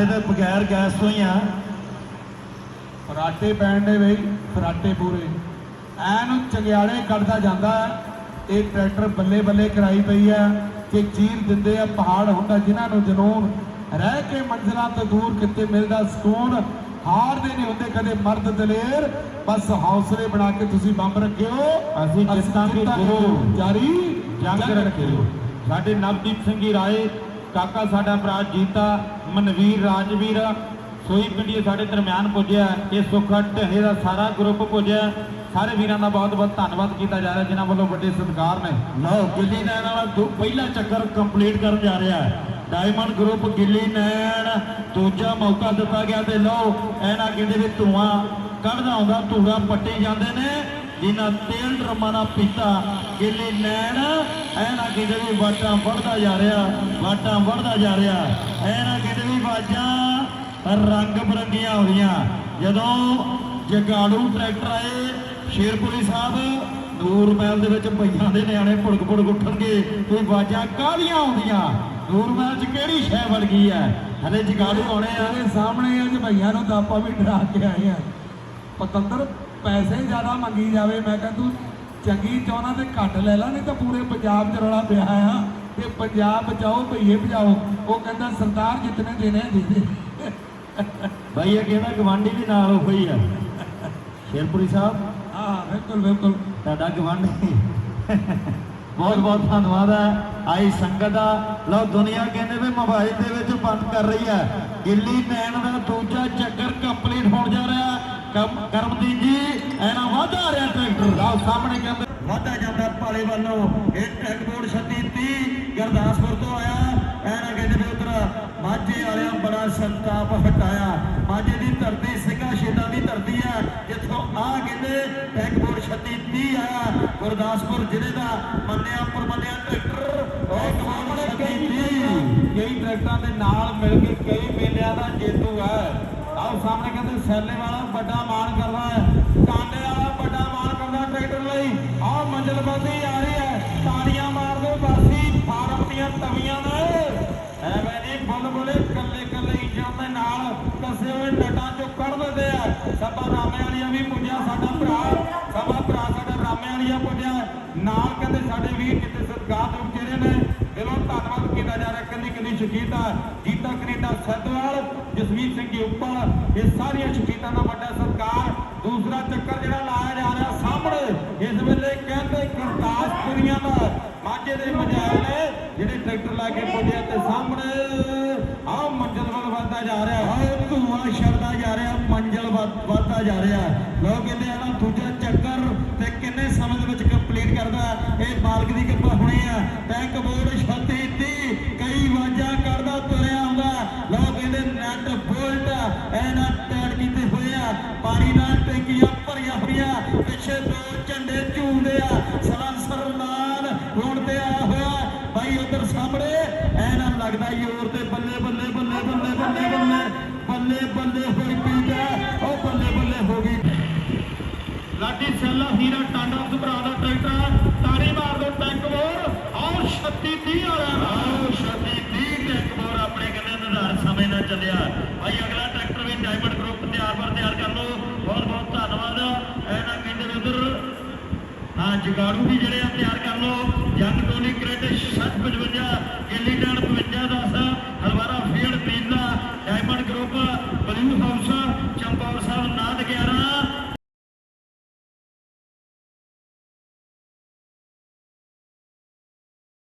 ਇਹਦੇ ਬਗੈਰ ਗੈਸ ਤੋਂ ਹੀ ਆ। ਫਰਾਟੇ ਪੈਣ ਦੇ ਬਈ ਫਰਾਟੇ ਪੂਰੇ। ਐਨ ਚੰਗਿਆੜੇ ਕੱਢਦਾ ਜਾਂਦਾ। ਇਹ ਟਰੈਕਟਰ ਬੱਲੇ ਬੱਲੇ ਕਰਾਈ ਪਈ ਹੈ ਕਿ ਚੀਰ ਦਿੰਦੇ ਆ ਪਹਾੜ ਹੁੰਦਾ ਜਿਨ੍ਹਾਂ ਨੂੰ ਜਨੂਨ ਰਹਿ ਕੇ ਮੰਜ਼ਿਲਾਂ ਤੋਂ ਦੂਰ ਕਿਤੇ ਮਿਲਦਾ ਸਕੂਨ ਹਾਰਦੇ ਨਹੀਂ ਹੁੰਦੇ ਕਦੇ ਮਰਦ ਦਲੇਰ। ਬਸ ਹੌਸਲੇ ਬਣਾ ਕੇ ਤੁਸੀਂ ਬੰਬ ਰੱਖਿਓ। ਅਸੀਂ ਜਿੱਤਾਂਗੇ ਗੁਰੂ। ਜਾਰੀ ਜੰਗ ਰੱਖਿਓ। ਸਾਡੇ ਨਵਦੀਪ ਸਿੰਘ ਜੀ ਰਾਏ ਕਾਕਾ ਸਾਡਾ ਭਰਾ ਜੀਤਾ, ਮਨਵੀਰ, ਰਾਜਵੀਰ, ਸੋਈ ਪਿੰਡੀ ਸਾਡੇ ਦਰਮਿਆਨ ਪੁੱਜਿਆ ਇਹ ਸੁੱਖਾ ਢਹੇ ਦਾ ਸਾਰਾ ਗਰੁੱਪ ਪੁੱਜਿਆ ਸਾਰੇ ਵੀਰਾਂ ਦਾ ਬਹੁਤ ਬਹੁਤ ਧੰਨਵਾਦ ਕੀਤਾ ਜਾ ਰਿਹਾ, ਜਿਨ੍ਹਾਂ ਵੱਲੋਂ ਵੱਡੇ ਸਤਿਕਾਰ ਨੇ। ਲਓ, ਗਿੱਲੀ ਨੈਣ ਵਾਲਾ ਪਹਿਲਾ ਚੱਕਰ ਕੰਪਲੀਟ ਕਰਨ ਜਾ ਰਿਹਾ ਹੈ। ਡਾਇਮੰਡ ਗਰੁੱਪ ਗਿੱਲੀ ਨੈਣ, ਦੂਜਾ ਮੌਕਾ ਦਿੱਤਾ ਗਿਆ ਤੇ ਲਓ, ਇਹਨਾਂ ਕਹਿੰਦੇ ਵੀ ਧੂਆਂ ਕੱਢਦਾ ਆਉਂਦਾ ਧੂੜਾ ਪੱਟੀ ਜਾਂਦੇ ਨੇ। ਜਿਨ੍ਹਾਂ ਤੇਲ ਡਰਮਾਂ ਨਾਲ ਪੀਤਾ ਗਿੱਲੀ ਨੈਣ, ਐਨਾ ਕਹਿੰਦੇ ਵੀ ਵਾਟਾਂ ਵੜਦਾ ਜਾ ਰਿਹਾ, ਵਾਟਾਂ ਵੜਦਾ ਜਾ ਰਿਹਾ, ਐਨਾ ਕਹਿੰਦੇ ਵੀ ਬਾਜਾਂ ਰੰਗ ਬਰੰਗੀਆਂ ਹੋਈਆਂ ਜਦੋਂ ਜਗਾੜੂ ਟਰੈਕਟਰ ਆਏ ਸ਼ੇਰਪੁਰੀ ਸਾਹਿਬ, ਨੂਰ ਮਹਿਲ ਦੇ ਵਿੱਚ ਪਈਆਂ ਦੇ ਨਿਆਣੇ ਭੁੜਕ ਭੁੜਕ ਉੱਠਣਗੇ ਕੋਈ ਬਾਜਾਂ ਕਾਹਦੀਆਂ ਆਉਂਦੀਆਂ? ਨੂਰ ਮਹਿਲ 'ਚ ਕਿਹੜੀ ਸ਼ੈ ਵੜ ਗਈ ਹੈ? ਹਲੇ ਜਗਾੜੂ ਆਉਣੇ ਆ ਸਾਹਮਣੇ ਅੱਜ ਭਈਆਂ ਨੂੰ ਤਾਂ ਆਪਾਂ ਵੀ ਡਰਾ ਕੇ ਆਏ ਆ। ਪਤੰਦਰ ਪੈਸੇ ਜ਼ਿਆਦਾ ਮੰਗੀ ਜਾਵੇ ਮੈਂ ਕਹਿੰਦਾ ਤੂੰ ਚੰਗੀ ਚਾਹਣਾ ਤੇ ਘੱਟ ਲੈ ਲਾ ਨਹੀਂ ਤਾਂ ਪੂਰੇ ਪੰਜਾਬ 'ਚ ਰੌਲਾ ਪਿਆ ਆ ਤੇ ਪੰਜਾਬ ਬਚਾਓ ਭਈਏ ਬਚਾਓ। ਉਹ ਕਹਿੰਦਾ ਸਰਦਾਰ ਜਿਤਨੇ ਦੇਣੇ ਦੇ ਦੇ। ਭਾਈ ਇਹ ਕਹਿੰਦਾ ਗਵਾਂਢੀ ਵੀ ਨਾਲ ਹੋਈ ਆ? ਸ਼ੇਰਪੁਰੀ ਸਾਹਿਬ? ਹਾਂ ਬਿਲਕੁਲ ਬਿਲਕੁਲ। ਤੁਹਾਡਾ ਗਵਾਂਢੀ ਬਹੁਤ ਬਹੁਤ ਧੰਨਵਾਦ ਹੈ। ਆਈ ਸੰਗਤ ਦਾ। ਲਓ ਦੁਨੀਆ ਕਹਿੰਦੇ ਵੀ ਮੋਬਾਈਲ ਦੇ ਵਿੱਚ ਬੰਦ ਕਰ ਰਹੀ ਹੈ। ਗਿੱਲੀ ਨੈਣ ਦਾ ਦੂਜਾ ਚੱਕਰ ਕੰਪਲੀਟ ਹੋਣ ਜਾ ਰਿਹਾ। ਕੰਮ- ਕਰਮਦੀਪ ਜੀ, ਐਨਾ ਵਾਧਾ ਰਿਹਾ ਟਰੈਕਟਰ ਲਓ ਸਾਹਮਣੇ ਕਹਿੰਦੇ, ਵਾਧਾ ਜਾਂਦਾ ਪਾਲੇ ਵੱਲੋਂ ਇਹ ਟਰੈਕਟਰ 3630 ਗੁਰਦਾਸਪੁਰ ਤੋਂ ਆਇਆ। ਐਨਾ ਕਹਿੰਦੇ ਵੀ ਉਧਰ ਮਾਝੇ ਵਾਲਿਆਂ ਬੜਾ ਸੰਤਾਪ ਹਟਾਇਆ। ਮਾਝੇ ਦੀ ਧਰਤੀ, ਸਿੰਘਾਂ ਸ਼ੇਦਾਂ ਦੀ ਧਰਤੀ ਹੈ ਜਿੱਥੋਂ ਆ ਕਹਿੰਦੇ ਟੈਗਬੋਰਡ 3630 ਆਇਆ। ਗੁਰਦਾਸਪੁਰ ਜ਼ਿਲ੍ਹੇ ਦਾ ਮੰਨਿਆ ਪਰਮੰਨਿਆ ਟਰੈਕਟਰ। ਉਹ ਸਾਹਮਣੇ ਕਈ ਟਰੈਕਟਰਾਂ ਦੇ ਨਾਲ ਮਿਲ ਕੇ ਕਈ ਮੇਲਿਆਂ ਦਾ ਜੇਤੂ ਹੈ। ਆਓ ਸਾਹਮਣੇ ਕਹਿੰਦੇ ਸੈਲੇ ਵਾਲਾ ਵੱਡਾ ਮਾਣ ਕਰਦਾ ਹੈ। ਕਾਂਡੇ ਵਾਲਾ ਵੱਡਾ ਮਾਣ ਕਰਦਾ ਟਰੈਕਟਰ ਲਈ। ਆਹ ਮੰਜ਼ਿਲ ਆ ਰਹੀ ਹੈ। ਤਾੜੀਆਂ ਮਾਰ ਦਿਓ ਬਾਸੀ ਫਾਰਮ ਦੀਆਂ ਤਵੀਆਂ ਨੇ। ਐਵੇਂ ਨਹੀਂ ਬੁੱਲ ਬੁਲੇ ਕੱਲੇ ਕੱਲੇ ਇੰਜਣ ਦੇ ਨਾਲ ਕਸੇ ਹੋਏ ਨਟਾਂ ਚੋਂ ਕੱਢ ਦਿੰਦੇ ਆ। ਸਭਾ ਰਾਮੇ ਵਾਲੀਆਂ ਵੀ ਪੁੱਜਿਆ ਸਾਡਾ ਭਰਾ, ਸਭਾ ਭਰਾ ਸਾਡਾ ਰਾਮੇ ਵਾਲੀਆਂ ਪੁੱਜਿਆ ਨਾਲ ਕਹਿੰਦੇ ਸਾਡੇ ਵੀਰ ਕਿਤੇ ਸਤਿਕਾਰ ਦੇ ਉਚੇਰੇ ਨੇ। ਦਿਲੋਂ ਧੰਨਵਾਦ ਕੀਤਾ ਜਾ ਰਿਹਾ। ਕੱਲੀ ਕੱਲੀ ਸ਼ਕੀਤਾ ਜੀਤਾ ਕੈਨੇਡਾ ਸੈਦਵਾਲ ਜਸਵੀਰ ਸਿੰਘ ਜੀ ਉੱਪਲ ਇਹ ਸਾਰੀਆਂ ਸ਼ਕੀਤਾਂ ਦਾ ਵੱਡਾ ਸਤਿਕਾਰ ਦੂਸਰਾ ਚੱਕਰ ਜਿਹੜਾ ਲਾਇਆ ਜਾ ਰਿਹਾ ਸਾਹਮਣੇ, ਇਸ ਵੇਲੇ ਕਹਿੰਦੇ ਗੁਰਦਾਸਪੁਰੀਆਂ ਦਾ ਮਾਝੇ ਦੇ ਮਜਾਲ ਨੇ, ਜਿਹੜੇ ਟਰੈਕਟਰ ਲਾ ਕੇ ਪੁੱਜਿਆ ਤੇ ਸਾਹਮਣੇ ਆਹ ਮੰਜ਼ਲ ਵੱਲ ਵੱਧਦਾ ਜਾ ਰਿਹਾ। ਹੈ ਧੂਆ ਛੜਦਾ ਜਾ ਰਿਹਾ, ਮੰਜ਼ਲ ਵੱਧਦਾ ਜਾ ਰਿਹਾ। ਲੋਕ ਕਹਿੰਦੇ ਆ ਨਾ, ਦੂਜਾ ਚੱਕਰ ਤੇ ਕਿੰਨੇ ਸਮੇਂ ਦੇ ਵਿੱਚ ਕੰਪਲੀਟ ਕਰਦਾ ਇਹ ਮਾਲਕ ਦੀ ਕਿਰਪਾ ਹੋਣੀ ਆ ਟੈਂਕ ਬੋਰਡ 36 30 ਕਈ ਵਾਜਾਂ ਕਰਦਾ ਤੁਰਿਆ ਐਨਾ ਟੈਡ ਕੀਤੇ ਹੋਏ ਆ ਪਾਣੀ ਨਾਲ ਟੈਂਕੀਆਂ ਭਰੀਆਂ ਹੋਈਆਂ, ਪਿੱਛੇ ਦੋ ਝੰਡੇ ਝੂਲਦੇ ਆ ਸਲਾਂਸਰ ਨਾਲ ਰੋਣ ਤੇ ਆਇਆ ਹੋਇਆ। ਭਾਈ ਉਧਰ ਸਾਹਮਣੇ ਐਨਾ ਲੱਗਦਾ ਯੋਰ ਤੇ ਬੱਲੇ ਬੱਲੇ ਬੱਲੇ ਬੱਲੇ ਬੱਲੇ ਬੱਲੇ ਬੱਲੇ ਬੱਲੇ ਹੋਈ ਪੀਟਾ ਉਹ ਬੱਲੇ ਬੱਲੇ ਹੋ ਗਈ। ਲਾਡੀ ਸੈਲਾ, ਹੀਰਾ ਟਾਂਡਾ ਸੁਭਰਾ ਦਾ ਟਰੈਕਟਰ ਤਾਰੀ ਮਾਰ ਦੋ ਟੈਂਕ ਬੋਰ ਆਓ 36 30 ਵਾਲਾ। ਆਓ 36 30 ਟੈਂਕ ਬੋਰ ਆਪਣੇ ਕਹਿੰਦੇ ਨਿਰਧਾਰਿਤ ਸਮੇਂ ਨਾਲ ਚੱਲਿਆ। ਭਾਈ ਆ ਜਗਾੜੂ ਵੀ ਜਿਹੜੇ ਆ ਤਿਆਰ ਕਰ ਲਓ। ਜੰਗ ਟੋਨੀ ਕ੍ਰੈਡਿਟ